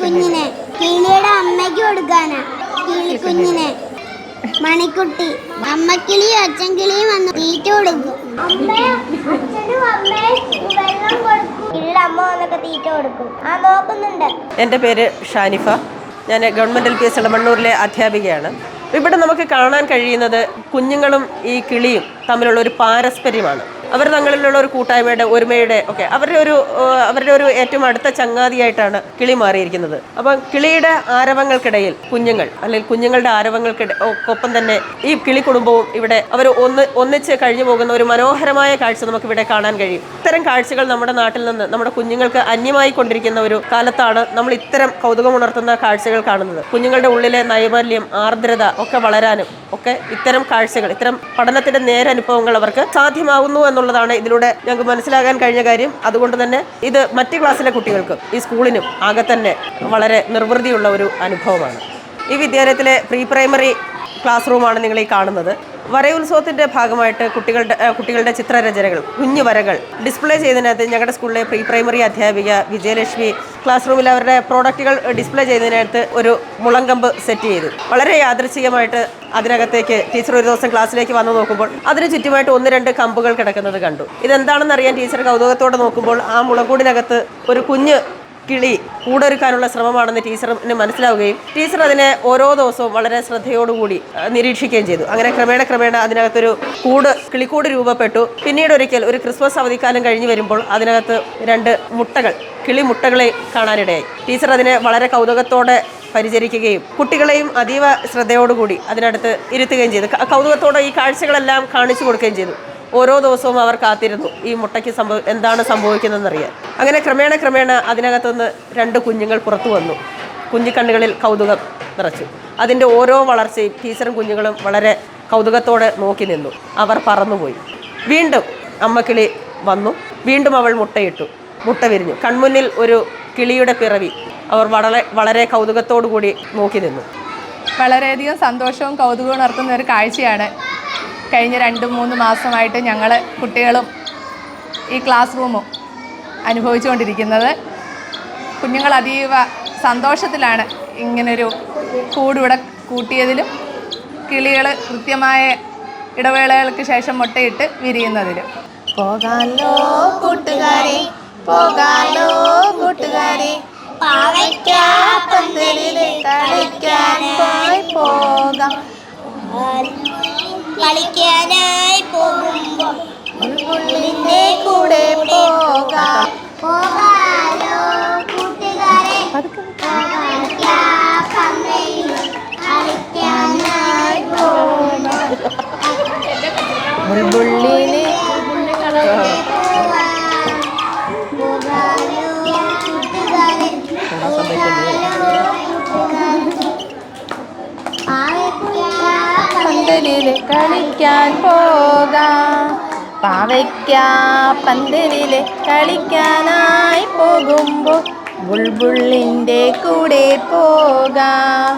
കിളിക്കുഞ്ഞിനെ കിളിയുടെ അമ്മയ്ക്ക് കൊടുക്കാനാ. കിളിക്കുഞ്ഞിനെ. മണിക്കുട്ടി അമ്മക്കിളിയും അച്ഛൻ കിളിയും വന്ന് തീറ്റ കൊടുക്കും. കിളിയുടെ അമ്മ വന്നൊക്കെ തീറ്റ കൊടുക്കും. ആ നോക്കുന്നുണ്ട്. എന്റെ പേര് ഷാനിഫ. ഞാൻ ഗവൺമെന്റ് എൽ പി എസ് ഇളമണ്ണൂരിലെ അധ്യാപികയാണ്. ഇവിടെ നമുക്ക് കാണാൻ കഴിയുന്നത് കുഞ്ഞുങ്ങളും ഈ കിളിയും തമ്മിലുള്ള ഒരു പാരസ്പര്യമാണ്. അവർ തങ്ങളിലുള്ള ഒരു കൂട്ടായ്മയുടെ ഒരുമയുടെ ഒക്കെ അവരുടെ ഒരു അവരുടെ ഒരു ഏറ്റവും അടുത്ത ചങ്ങാതിയായിട്ടാണ് കിളി മാറിയിരിക്കുന്നത്. അപ്പം കിളിയുടെ ആരവങ്ങൾക്കിടയിൽ കുഞ്ഞുങ്ങൾ അല്ലെങ്കിൽ കുഞ്ഞുങ്ങളുടെ ആരവങ്ങൾക്കിട ഒപ്പം തന്നെ ഈ കിളി കുടുംബവും ഇവിടെ അവർ ഒന്ന് ഒന്നിച്ച് കഴിഞ്ഞു പോകുന്ന ഒരു മനോഹരമായ കാഴ്ച നമുക്ക് ഇവിടെ കാണാൻ കഴിയും. ഇത്തരം കാഴ്ചകൾ നമ്മുടെ നാട്ടിൽ നിന്ന് നമ്മുടെ കുഞ്ഞുങ്ങൾക്ക് അന്യമായി കൊണ്ടിരിക്കുന്ന ഒരു കാലത്താണ് നമ്മൾ ഇത്തരം കൗതുകമുണർത്തുന്ന കാഴ്ചകൾ കാണുന്നത്. കുഞ്ഞുങ്ങളുടെ ഉള്ളിലെ നൈർമല്യം ആർദ്രത ഒക്കെ വളരാനും ഒക്കെ ഇത്തരം കാഴ്ചകൾ ഇത്തരം പഠനത്തിന്റെ നേരനുഭവങ്ങൾ അവർക്ക് സാധ്യമാകുന്നു എന്നുള്ളതാണ് ഇതിലൂടെ ഞങ്ങൾക്ക് മനസ്സിലാകാൻ കഴിഞ്ഞ കാര്യം. അതുകൊണ്ട് തന്നെ ഇത് മറ്റ് ക്ലാസ്സിലെ കുട്ടികൾക്കും ഈ സ്കൂളിനും ആകെ തന്നെ വളരെ നിർവൃതിയുള്ള ഒരു അനുഭവമാണ്. ഈ വിദ്യാലയത്തിലെ പ്രീ പ്രൈമറി ക്ലാസ് റൂമാണ് നിങ്ങൾ ഈ കാണുന്നത്. വരയുത്സവത്തിന്റെ ഭാഗമായിട്ട് കുട്ടികളുടെ കുട്ടികളുടെ ചിത്രരചനകൾ കുഞ്ഞു വരകൾ ഡിസ്പ്ലേ ചെയ്തതിനകത്ത് ഞങ്ങളുടെ സ്കൂളിലെ പ്രീ പ്രൈമറി അധ്യാപിക വിജയലക്ഷ്മി ക്ലാസ് റൂമിൽ അവരുടെ പ്രോഡക്റ്റുകൾ ഡിസ്പ്ലേ ചെയ്തതിനകത്ത് ഒരു മുളങ്കമ്പ് സെറ്റ് ചെയ്തു. വളരെ യാദൃച്ഛികമായിട്ട് അതിനകത്തേക്ക് ടീച്ചർ ഒരു ദിവസം ക്ലാസ്സിലേക്ക് വന്നു നോക്കുമ്പോൾ അതിന് ചുറ്റുമായിട്ട് ഒന്ന് രണ്ട് കമ്പുകൾ കിടക്കുന്നത് കണ്ടു. ഇതെന്താണെന്ന് അറിയാൻ ടീച്ചർ കൗതുകത്തോടെ നോക്കുമ്പോൾ ആ മുളങ്കൂടിനകത്ത് ഒരു കുഞ്ഞ് കിളി കൂടൊരുക്കാനുള്ള ശ്രമമാണെന്ന് ടീച്ചറിന് മനസ്സിലാവുകയും ടീച്ചർ അതിനെ ഓരോ ദിവസവും വളരെ ശ്രദ്ധയോടുകൂടി നിരീക്ഷിക്കുകയും ചെയ്തു. അങ്ങനെ ക്രമേണ ക്രമേണ അതിനകത്തൊരു കൂട് കിളിക്കൂട് രൂപപ്പെട്ടു. പിന്നീട് ഒരിക്കൽ ഒരു ക്രിസ്മസ് അവധിക്കാലം കഴിഞ്ഞ് വരുമ്പോൾ അതിനകത്ത് രണ്ട് മുട്ടകൾ കിളി മുട്ടകളെ കാണാനിടയായി. ടീച്ചർ അതിനെ വളരെ കൗതുകത്തോടെ പരിചരിക്കുകയും കുട്ടികളെയും അതീവ ശ്രദ്ധയോടുകൂടി അതിനടുത്ത് ഇരുത്തുകയും ചെയ്തു. കൗതുകത്തോടെ ഈ കാഴ്ചകളെല്ലാം കാണിച്ചു കൊടുക്കുകയും ചെയ്തു. ഓരോ ദിവസവും അവർ കാത്തിരുന്നു ഈ മുട്ടയ്ക്ക് സംഭവ എന്താണ് സംഭവിക്കുന്നതെന്നറിയാൻ. അങ്ങനെ ക്രമേണ ക്രമേണ അതിനകത്തുനിന്ന് രണ്ട് കുഞ്ഞുങ്ങൾ പുറത്തു വന്നു. കുഞ്ഞിക്കണ്ണുകളിൽ കൗതുകം നിറച്ചു. അതിന്റെ ഓരോ വളർച്ചയും ടീച്ചറും കുഞ്ഞുങ്ങളും വളരെ കൗതുകത്തോടെ നോക്കി നിന്നു. അവർ പറന്നുപോയി. വീണ്ടും അമ്മക്കിളി വന്നു. വീണ്ടും അവൾ മുട്ടയിട്ടു. മുട്ട വിരിഞ്ഞു. കൺമുന്നിൽ ഒരു കിളിയുടെ പിറവി അവർ വളരെ വളരെ കൗതുകത്തോടു കൂടി നോക്കി നിന്നു. വളരെയധികം സന്തോഷവും കൗതുകവും ഉണർത്തുന്ന ഒരു കാഴ്ചയാണ് കഴിഞ്ഞ രണ്ട് മൂന്ന് മാസമായിട്ട് ഞങ്ങൾ കുട്ടികളും ഈ ക്ലാസ് റൂമും അനുഭവിച്ചുകൊണ്ടിരിക്കുന്നത്. കുഞ്ഞുങ്ങൾ അതീവ സന്തോഷത്തിലാണ് ഇങ്ങനൊരു കൂടിവിടെ കൂട്ടിയതിലും കിളികൾ കൃത്യമായ ഇടവേളകൾക്ക് ശേഷം മുട്ടയിട്ട് വിരിയുന്നതിലും. പോകാലോ കൂട്ടുകാരെ പോകാലോ കൂട്ടുകാരെ പാവയ്ക്ക കളിക്കാൻ പോയി പോകാം കളിക്കാനായി പോകുമ്പോൾ കൂടെ പോകാം. പോകാലോ കൂട്ടുകാരെ. കളിക്കാനായി ബുൾബുള്ളിന് പന്തലിൽ കളിക്കാൻ പോകാം. പാവയ്ക്ക പന്തലിൽ കളിക്കാനായി പോകുമ്പോൾ ബുൾബുള്ളിന്റെ കൂടെ പോകാം.